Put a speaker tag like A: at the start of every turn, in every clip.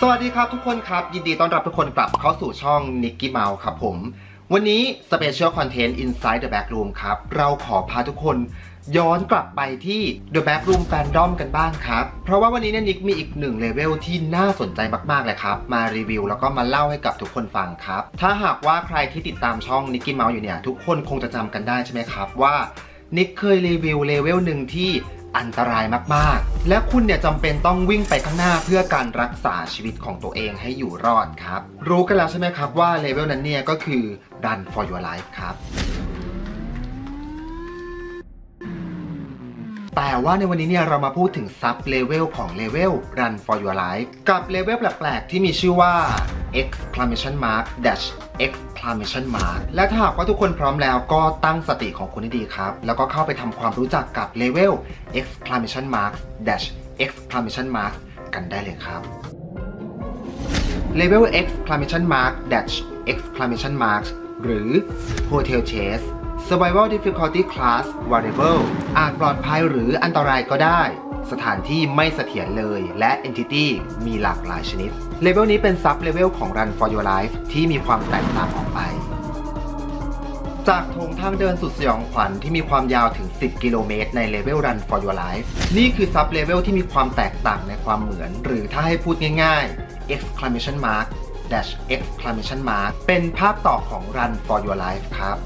A: สวัสดีครับทุกคนครับ ยินดีต้อนรับทุกคนกลับเข้าสู่ช่อง Nicky Mouse ครับผม วันนี้ Special Content Inside the Backroom ครับ เราขอพาทุกคนย้อนกลับไปที่ The Backroom Fandom กันบ้างครับ เพราะว่าวันนี้เนี่ยนิกมีอีกหนึ่งเลเวลที่น่าสนใจมากๆเลยครับ มารีวิวแล้วก็มาเล่าให้กับทุกคนฟังครับ ถ้าหากว่าใครที่ติดตามช่อง Nicky Mouse อยู่เนี่ย ทุกคนคงจะจำกันได้ใช่ไหมครับว่านิกเคยรีวิวเลเวลหนึ่งที่ อันตรายมากๆ และคุณเนี่ยจำเป็นต้องวิ่งไปข้างหน้าเพื่อการรักษาชีวิตของตัวเองให้อยู่รอดครับ รู้กันแล้วใช่ไหมครับว่าเลเวลนั้นเนี่ยก็คือ Run for your life ครับ แต่ว่าในวันนี้เนี่ยเรามาพูดถึงซับเลเวลของเลเวล Run for your life กับเลเวลแปลกๆ ที่มีชื่อว่า exclamation mark dash exclamation mark และถ้าหากว่าทุกคนพร้อมแล้วก็ตั้งสติของคุณให้ดีครับ แล้วก็เข้าไปทำความรู้จักกับเลเวล exclamation mark dash exclamation mark กันได้เลยครับเลเวล exclamation mark dash exclamation mark หรือ hotel chase survival difficulty class variable อาจปลอดภัยหรืออันตรายก็ได้ สถานที่ไม่เสถียรเลย และ entity มีหลากหลายชนิด เลเวลนี้เป็นซับเลเวลของ Run for your life ที่มีความแตกต่างออกไป จากโถงทางเดินสุดสยองขวัญที่มีความยาวถึง 10 กิโลเมตรในเลเวล Run for your life นี่คือซับเลเวลที่มีความแตกต่างในความเหมือน หรือถ้าให้พูดง่าย ๆ exclamation mark dash exclamation mark เป็นภาพต่อของ Run for your life ครับ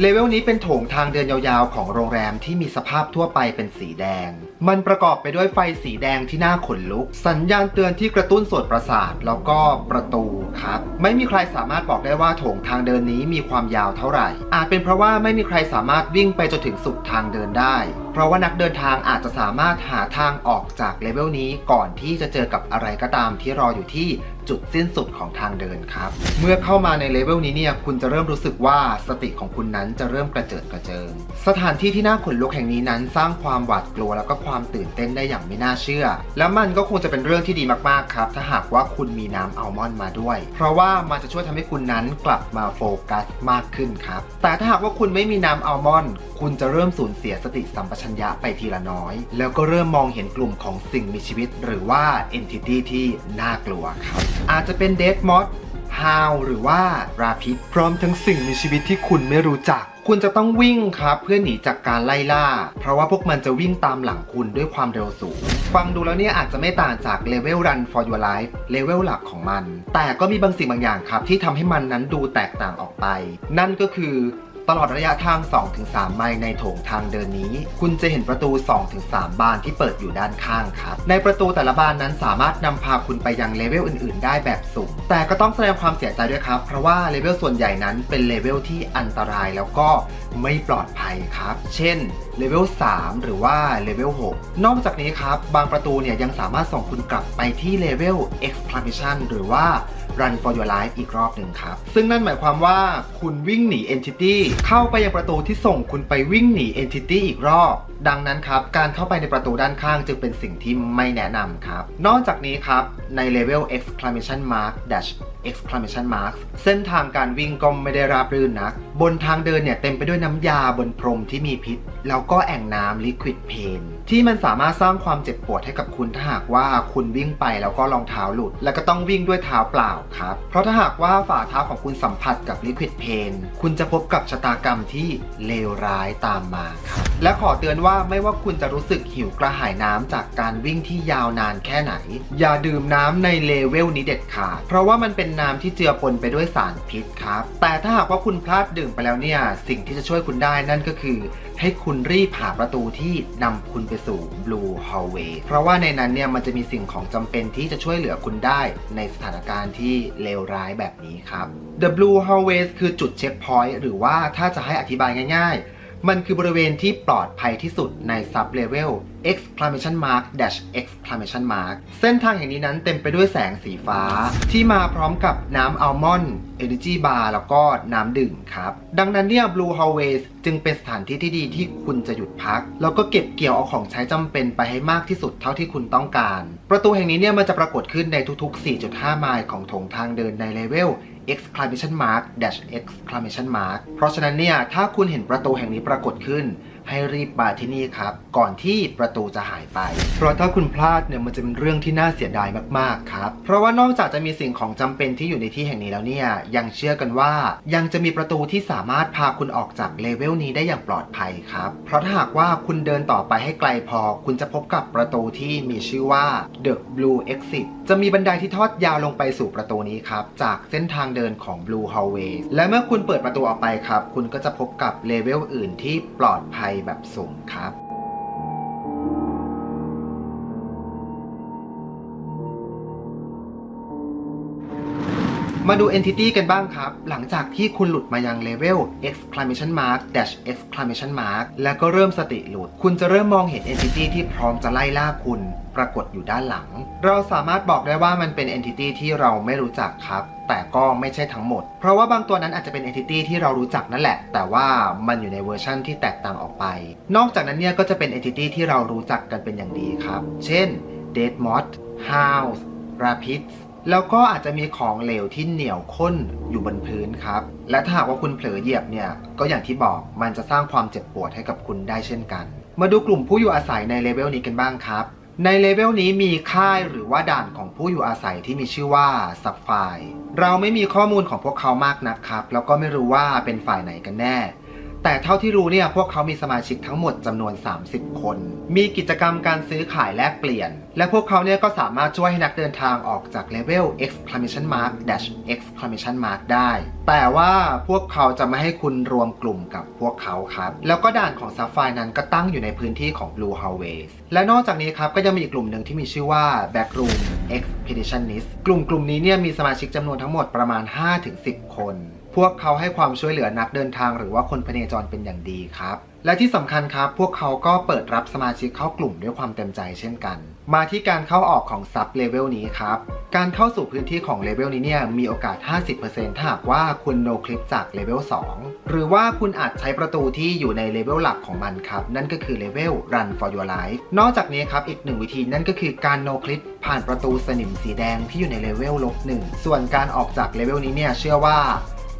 A: เลเวลนี้เป็นโถงทางเดินยาวๆ ของโรงแรมที่มีสภาพทั่วไปเป็นสีแดง มันประกอบไปด้วยไฟสีแดงที่น่าขนลุก สัญญาณเตือนที่กระตุ้นโสตประสาท แล้วก็ประตูครับ ไม่มีใครสามารถบอกได้ว่าโถงทางเดินนี้มีความยาวเท่าไหร่ อาจเป็นเพราะว่าไม่มีใครสามารถวิ่งไปจนถึงสุดทางเดินได้ เพราะว่านักเดินทางอาจจะสามารถหาทางออกจากเลเวลนี้ก่อนที่จะเจอกับอะไรก็ตามที่รออยู่ที่จุดสิ้นสุดของทางเดินครับ เมื่อเข้ามาในเลเวลนี้เนี่ยคุณจะเริ่มรู้สึกว่าสติของคุณนั้นจะเริ่มกระเจิดกระเจิง สถานที่ที่น่าขนลุกแห่งนี้นั้น สร้างความหวาดกลัวแล้วก็ความตื่นเต้นได้อย่างไม่น่าเชื่อ แล้วมันก็คงจะเป็นเรื่องที่ดีมากๆครับ ถ้าหากว่าคุณมีน้ำอัลมอนด์มาด้วย เพราะว่ามันจะช่วยทำให้คุณนั้นกลับมาโฟกัสมากขึ้นครับ แต่ถ้าหากว่าคุณไม่มีน้ำอัลมอนด์คุณจะเริ่มสูญเสียสติสัมปชัญญะไปทีละน้อย แล้วก็เริ่มมองเห็นกลุ่มของสิ่งมีชีวิต หรือว่า entity ที่น่ากลัวครับอาจจะเป็นเด d มอ s ฮาวหรือว่าราพิษพร้อมทั้งสิ่งมีชีวิตที่คุณไม่รู้จัก คุณจะต้องวิ่งครับ เพื่อหนีจากการไล่ล่า เพราะว่าพวกมันจะวิ่งตามหลังคุณด้วยความเร็วสูง ฟังดูแล้วเนี่ยอาจจะไม่ต่างจากเลเวล Run for your life เลเวลหลักของมัน แต่ก็มีบางสิ่งบางอย่างครับที่ทำให้มันนั้นดูแตกต่างออกไป นั่นก็คือ ตลอดระยะทาง 2-3 ไมล์ในโถงทางเดินนี้ คุณจะเห็นประตู 2-3 บานที่เปิดอยู่ด้านข้างครับ ในประตูแต่ละบานนั้นสามารถนำพาคุณไปยังเลเวลอื่น ๆ ได้แบบสุ่มแต่ก็ต้องแสดงความเสียใจด้วยครับ เพราะว่าเลเวลส่วนใหญ่นั้นเป็นเลเวลที่อันตรายแล้วก็ไม่ปลอดภัยครับ เช่นเลเวล 3 หรือว่าเลเวล 6 นอกจากนี้ครับ บางประตูเนี่ยยังสามารถส่งคุณกลับไปที่เลเวล exclamation หรือว่า Run for your life อีกรอบหนึ่งครับ ซึ่งนั่นหมายความว่าคุณวิ่งหนี entity เข้าไปยังประตูที่ส่งคุณไปวิ่งหนี entity อีกรอบ ดังนั้นครับ การเข้าไปในประตูด้านข้างจึงเป็นสิ่งที่ไม่แนะนำครับ นอกจากนี้ครับ ในเลเวล exclamation mark dash exclamation mark เส้นทางการวิ่งก็ไม่ได้ราบรื่นนัก บนทางเดินเนี่ยเต็มไปด้วยน้ำยาบนพรมที่มีพิษ แล้วก็แอ่งน้ำ liquid pain ที่มันสามารถสร้างความเจ็บปวดให้กับคุณถ้าหากว่าคุณวิ่งไปแล้วก็รองเท้าหลุด แล้วก็ต้องวิ่งด้วยเท้าเปล่าครับ เพราะถ้าหากว่าฝ่าเท้าของคุณสัมผัสกับ liquid pain คุณจะพบกับชะตากรรมที่เลวร้ายตามมาครับและขอเตือนว่าไม่ว่าคุณจะรู้สึกหิวกระหายน้ำจากการวิ่งที่ยาวนานแค่ไหน อย่าดื่มน้ำในเลเวลนี้เด็ดขาด เพราะว่ามันเป็นน้ำที่เจือปนไปด้วยสารพิษครับ แต่ถ้าหากว่าคุณพลาดดื่มไปแล้วเนี่ย สิ่งที่จะช่วยคุณได้นั่นก็คือ ให้คุณรีบหาประตูที่นำคุณไปสู่ Blue Hallway เพราะว่าในนั้นเนี่ยมันจะมีสิ่งของจำเป็นที่จะช่วยเหลือคุณได้ในสถานการณ์ที่เลวร้ายแบบนี้ครับ The Blue Hallways คือจุดเช็คพอยต์หรือว่าถ้าจะให้อธิบายง่ายๆ มันคือบริเวณที่ปลอดภัยที่สุดใน sub level exclamation mark dash exclamation mark เส้นทางแห่งนี้นั้นเต็มไปด้วยแสงสีฟ้า ที่มาพร้อมกับน้ำอัลมอนด์ energy bar แล้วก็น้ำดื่มครับ ดังนั้นเนี่ย blue hallways จึงเป็นสถานที่ที่ดีที่คุณจะหยุดพัก แล้วก็เก็บเกี่ยวเอาของใช้จำเป็นไปให้มากที่สุดเท่าที่คุณต้องการ ประตูแห่งนี้เนี่ยมันจะปรากฏขึ้นในทุกๆ 4.5 ไมล์ของโถงทางเดินในเลเวล exclamation mark dash exclamation mark เพราะฉะนั้นเนี่ยถ้าคุณเห็นประตูแห่งนี้ปรากฏขึ้น ให้รีบมาที่นี่ครับ ก่อนที่ประตูจะหายไป เพราะถ้าคุณพลาดเนี่ยมันจะเป็นเรื่องที่น่าเสียดายมากๆครับ เพราะว่านอกจากจะมีสิ่งของจำเป็นที่อยู่ในที่แห่งนี้แล้วเนี่ยยังเชื่อกันว่ายังจะมีประตูที่สามารถพาคุณออกจากเลเวลนี้ได้อย่างปลอดภัยครับ เพราะถ้าหากว่าคุณเดินต่อไปให้ไกลพอ คุณจะพบกับประตูที่มีชื่อว่า The Blue Exit จะมีบันไดที่ทอดยาวลงไปสู่ประตูนี้ครับ จากเส้นทางเดินของ Blue Hallway และเมื่อคุณเปิดประตูออกไปครับ คุณก็จะพบกับเลเวลอื่นที่ปลอดภัยแบบส่งครับ มาดู entity กันบ้างครับ หลังจากที่คุณหลุดมายังเลเวล exclamation mark dash exclamation mark แล้วก็เริ่มสติหลุด คุณจะเริ่มมองเห็น entity ที่พร้อมจะไล่ล่าคุณ ปรากฏอยู่ด้านหลัง เราสามารถบอกได้ว่ามันเป็น entity ที่เราไม่รู้จักครับ แต่ก็ไม่ใช่ทั้งหมด เพราะว่าบางตัวนั้นอาจจะเป็น entity ที่เรารู้จักนั่นแหละ แต่ว่ามันอยู่ในเวอร์ชั่นที่แตกต่างออกไป นอกจากนั้นเนี่ยก็จะเป็น entity ที่เรารู้จักกันเป็นอย่างดีครับ เช่น Dead Moth House Rapids แล้วก็อาจจะมีของเหลวที่เหนียวข้นอยู่บนพื้นครับ และถ้าหากว่าคุณเผลอเหยียบเนี่ย ก็อย่างที่บอกมันจะสร้างความเจ็บปวดให้กับคุณได้เช่นกัน มาดูกลุ่มผู้อยู่อาศัยในเลเวลนี้กันบ้างครับ ในเลเวลนี้มีค่ายหรือว่าด่านของผู้อยู่อาศัยที่มีชื่อว่าซับไฟเราไม่มีข้อมูลของพวกเขามากนักครับ แล้วก็ไม่รู้ว่าเป็นฝ่ายไหนกันแน่ แต่เท่าที่รู้เนี่ยพวกเขามีสมาชิกทั้งหมดจำนวน 30 คน มีกิจกรรมการซื้อขายแลกเปลี่ยน และพวกเขาเนี่ยก็สามารถช่วยให้นักเดินทางออกจากเลเวล exclamation mark dash exclamation mark ได้ แต่ว่าพวกเขาจะไม่ให้คุณรวมกลุ่มกับพวกเขาครับ แล้วก็ด่านของซัฟไฟนั้นก็ตั้งอยู่ในพื้นที่ของ Blue Hallways และนอกจากนี้ครับก็ยังมีอีกกลุ่มหนึ่งที่มีชื่อว่า Backroom Expeditionist กลุ่มกลุ่มนี้เนี่ยมีสมาชิกจำนวนทั้งหมดประมาณ 5-10 คน พวกเขาให้ความช่วยเหลือนักเดินทางหรือว่าคนพเนจรเป็นอย่างดีครับ และที่สำคัญครับ พวกเขาก็เปิดรับสมาชิกเข้ากลุ่มด้วยความเต็มใจเช่นกัน มาที่การเข้าออกของซับเลเวลนี้ครับ การเข้าสู่พื้นที่ของเลเวลนี้เนี่ยมีโอกาส 50%ถ้าหากว่าคุณโนคลิปจากเลเวล2 หรือว่าคุณอาจใช้ประตูที่อยู่ในเลเวลหลักของมันครับ นั่นก็คือเลเวล Run for your life นอกจากนี้ครับอีกหนึ่งวิธีนั่นก็คือการโนคลิปผ่านประตูสนิมสีแดงที่อยู่ในเลเวลลบหนึ่งส่วนการออกจากเลเวลนี้เนี่ยเชื่อว่า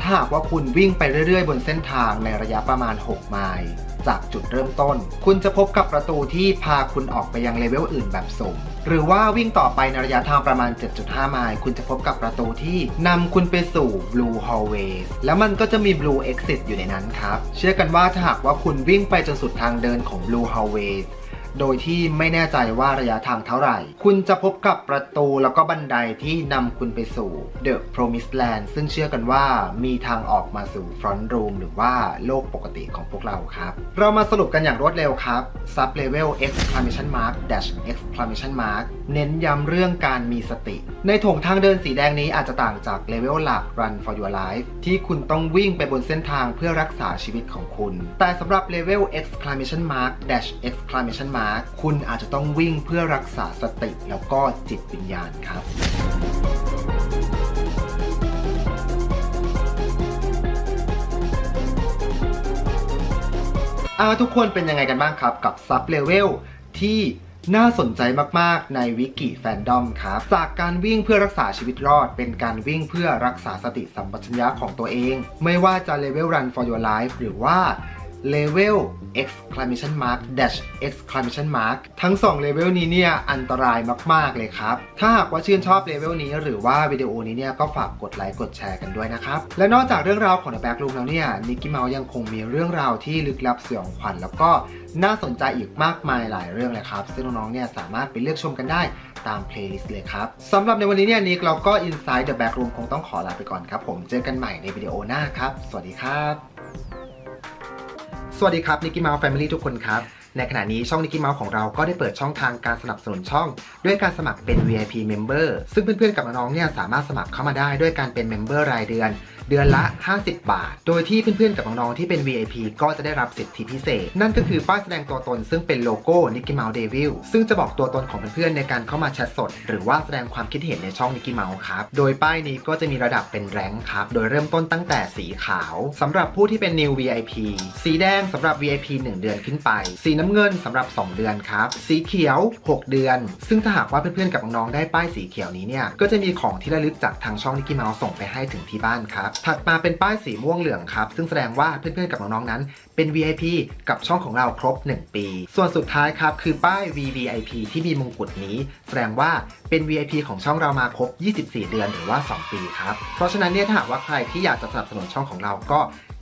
A: ถ้าหากว่าคุณวิ่งไปเรื่อยๆ บนเส้นทางในระยะประมาณ 6 ไมล์จากจุดเริ่มต้น คุณจะพบกับประตูที่พาคุณออกไปยังเลเวลอื่นแบบสุ่มหรือว่าวิ่งต่อไปในระยะทางประมาณ 7.5 ไมล์ คุณจะพบกับประตูที่นำคุณไปสู่ Blue Hallways แล้วมันก็จะมี Blue Exit อยู่ในนั้นครับ เชื่อกันว่าถ้าหากว่าคุณวิ่งไปจนสุดทางเดินของ Blue Hallways โดยที่ไม่แน่ใจว่าระยะทางเท่าไหร่ คุณจะพบกับประตูแล้วก็บันไดที่นำคุณไปสู่ The Promised Land ซึ่งเชื่อกันว่ามีทางออกมาสู่ Front Room หรือว่าโลกปกติของพวกเราครับ เรามาสรุปกันอย่างรวดเร็วครับ Sub Level exclamation mark dash exclamation mark เน้นย้ำเรื่องการมีสติ ในถงทางเดินสีแดงนี้อาจจะต่างจากเลเวลหลัก Run for your life ที่คุณต้องวิ่งไปบนเส้นทางเพื่อรักษาชีวิตของคุณ แต่สำหรับเลเวล exclamation mark dash exclamation mark คุณอาจจะต้องวิ่งเพื่อรักษาสติแล้วก็จิตวิญญาณครับอาทุกคนเป็นยังไงกันบ้างครับกับซับเลเวลที่น่าสนใจมาก ๆ ในวิกิแฟนดอมครับ จากการวิ่งเพื่อรักษาชีวิตรอด เป็นการวิ่งเพื่อรักษาสติสัมปชัญญะของตัวเอง ไม่ว่าจะเลเวล Run for your life หรือว่า Level exclamation mark dash exclamation mark ทั้ง 2 เลเวลนี้เนี่ยอันตรายมาก ๆ เลยครับ ถ้าหากว่าชื่นชอบเลเวลนี้ หรือว่าวิดีโอนี้เนี่ยก็ฝากกดไลค์กดแชร์กันด้วยนะครับ และนอกจากเรื่องราวของ The Back Room แล้วเนี่ยนิกกี้เมาส์ยังคงมีเรื่องราวที่ลึกลับสยองขวัญแล้วก็น่าสนใจอีกมากมายหลายเรื่องเลยครับ ซึ่งน้องๆเนี่ยสามารถไปเลือกชมกันได้ตามเพลย์ลิสต์เลยครับสำหรับในวันนี้เนี่ยนิกเราก็ Inside the Back Room คงต้องขอลาไปก่อนครับผมเจอกันใหม่ในวิดีโอหน้าครับ สวัสดีครับ วัสดีครับนิกกี้มาส์แฟมิลี่ทุกคนครับ ในขณะนี้ช่องนิกกี้เมาส์ของเราก็ได้เปิดช่องทางการสนับสนุนช่อง ด้วยการสมัครเป็น VIP Member ซึ่งเพื่อนๆกับน้องๆเนี่ยสามารถสมัครเข้ามาได้ด้วยการเป็น Member รายเดือน เดือนละ 50 บาท โดยที่เพื่อนๆกับน้องๆที่เป็น VIP ก็จะได้รับสิทธิพิเศษ นั่นก็คือป้ายแสดงตัวตนซึ่งเป็นโลโก้ Nicky Mouse Devil ซึ่งจะบอกตัวตนของเพื่อนๆในการเข้ามาแชทสด หรือว่าแสดงความคิดเห็นในช่อง Nicky Mouse ครับโดยป้ายนี้ก็จะมีระดับเป็นแรงครับโดยเริ่มต้นตั้งแต่สีขาวสำหรับผู้ที่เป็น New VIP สีแดงสำหรับ VIP 1 เดือนขึ้นไปสีนน้ำเงินสำหรับ 2 เดือนครับ สีเขียว 6 เดือน ซึ่งถ้าหากว่าเพื่อนๆ กับน้องๆ ได้ป้ายสีเขียวนี้เนี่ย ก็จะมีของที่ระลึกจากทางช่องนิกกี้เมาส์ส่งไปให้ถึงที่บ้านครับ ถัดมาเป็นป้ายสีม่วงเหลืองครับ ซึ่งแสดงว่าเพื่อนๆ กับน้องๆ นั้นเป็น VIP กับช่องของเราครบ 1 ปี ส่วนสุดท้ายครับคือป้าย VVIP ที่มีมงกุฎนี้ แสดงว่าเป็น VIP ของช่องเรามาครบ 24 เดือนหรือว่า 2 ปีครับเพราะฉะนั้นเนี่ยถ้าหากว่าใครที่อยากจะสนับสนุนช่องของเราก็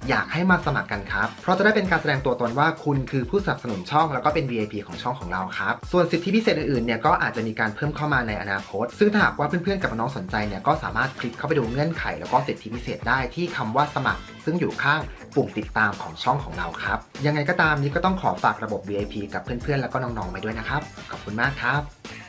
A: อยากให้มาสมัครกันครับ เพราะจะได้เป็นการแสดงตัวตนว่าคุณคือผู้สนับสนุนช่องแล้วก็เป็น VIP ของช่องของเราครับ ส่วนสิทธิพิเศษอื่นๆ เนี่ยก็อาจจะมีการเพิ่มเข้ามาในอนาคต ซึ่งถ้าหากว่าเพื่อนๆ กับน้องสนใจเนี่ยก็สามารถคลิกเข้าไปดูเงื่อนไข แล้วก็สิทธิพิเศษได้ที่คำว่าสมัคร ซึ่งอยู่ข้าง ปุ่มติดตามของช่องของเราครับ ยังไงก็ตามนี้ก็ต้องขอฝากระบบ VIP กับเพื่อนๆ แล้วก็น้องๆไปด้วยนะครับ ขอบคุณมากครับ